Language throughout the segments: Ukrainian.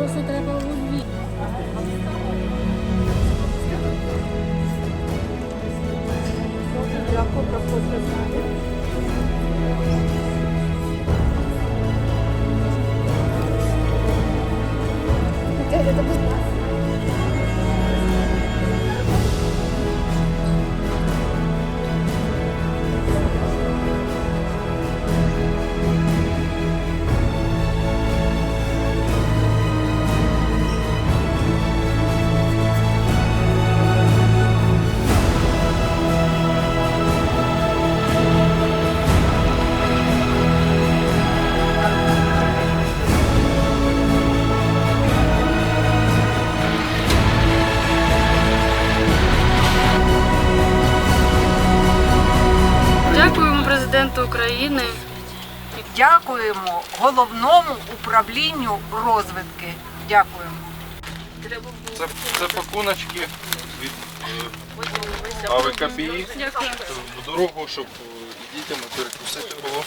Просто треба у дві. Дякую, проходить. Президенту України. Дякуємо головному управлінню розвитки. Дякуємо. Це, це пакуночки від е, АВКПІ в дорогу, щоб е, дітям перекусити було.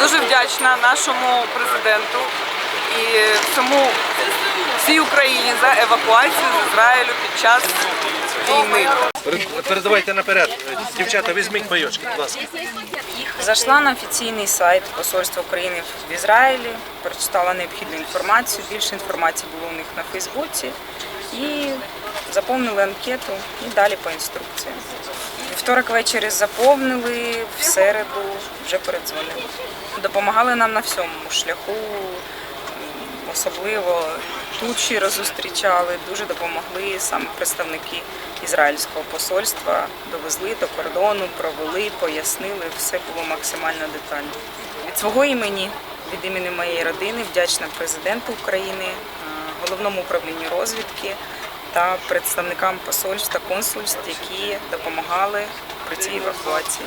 Дуже вдячна нашому президенту і всьому всій Україні за евакуацію з Ізраїлю під час війни. Передавайте наперед. Дівчата, візьміть майочки, будь ласка. Зайшла на офіційний сайт Посольства України в Ізраїлі, прочитала необхідну інформацію. Більше інформації було у них на Фейсбуці і заповнили анкету і далі по інструкції. Вівторок ввечері заповнили, в середу вже передзвонили. Допомагали нам на всьому шляху, особливо тут щиро зустрічали, дуже допомогли саме представники ізраїльського посольства. Довезли до кордону, провели, пояснили, все було максимально детально. Від свого імені, від імені моєї родини, вдячна президенту України, е, головному управлінню розвідки та представникам посольств та консульств, які допомагали при цій евакуації.